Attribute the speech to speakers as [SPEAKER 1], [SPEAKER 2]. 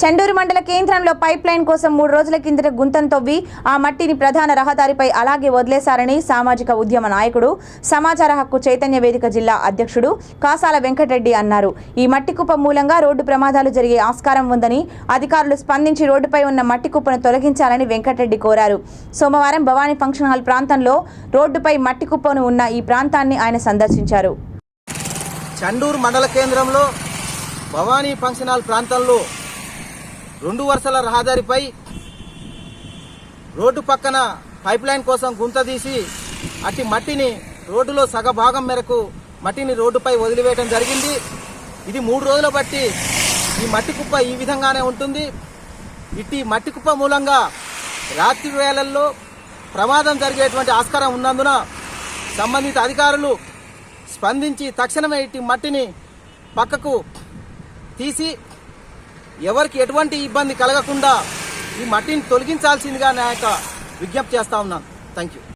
[SPEAKER 1] చండూరు మండల కేంద్రంలో pipe line కోసం మూడు రోజుల కిందట గుంతం తవ్వి ఆ మట్టిని ప్రధాన రహదారిపై అలాగే వదిలేశారని సామాజిక ఉద్యమ నాయకుడు సమాచార హక్కు చైతన్య వేదిక జిల్లా అధ్యక్షుడు కాసాల వెంకటరెడ్డి అన్నారు. ఈ మట్టి కుప్ప మూలంగా రోడ్డు ప్రమాదాలు జరిగే ఆస్కారం ఉందని అధికారులు స్పందించి రోడ్డుపై ఉన్న మట్టి కుప్పను తొలగించాలని వెంకటరెడ్డి కోరారు. సోమవారం భవానీ ఫంక్షన్ హాల్ ప్రాంతంలో రోడ్డుపై మట్టి కుప్పను ఉన్న ఈ ప్రాంతాన్ని ఆయన సందర్శించారు.
[SPEAKER 2] చండూరు మండల కేంద్రంలో భవానీ ఫంక్షన్ హాల్ ప్రాంతంలో రెండు వరుసల రహదారిపై రోడ్డు పక్కన పైప్ లైన్ కోసం గుంత తీసి అట్టి మట్టిని రోడ్డులో సగభాగం మేరకు మట్టిని రోడ్డుపై వదిలివేయడం జరిగింది. ఇది మూడు రోజులు బట్టి ఈ మట్టి కుప్ప ఈ విధంగానే ఉంటుంది. ఇట్టి మట్టి కుప్ప మూలంగా రాత్రి వేళల్లో ప్రమాదం జరిగేటువంటి ఆస్కారం ఉన్నందున సంబంధిత అధికారులు స్పందించి తక్షణమే ఇట్టి మట్టిని పక్కకు తీసి ఎవరికి ఎటువంటి ఇబ్బంది కలగకుండా ఈ మట్టిని తొలగించాల్సిందిగా నా యొక్క విజ్ఞప్తి చేస్తా ఉన్నాను. Thank you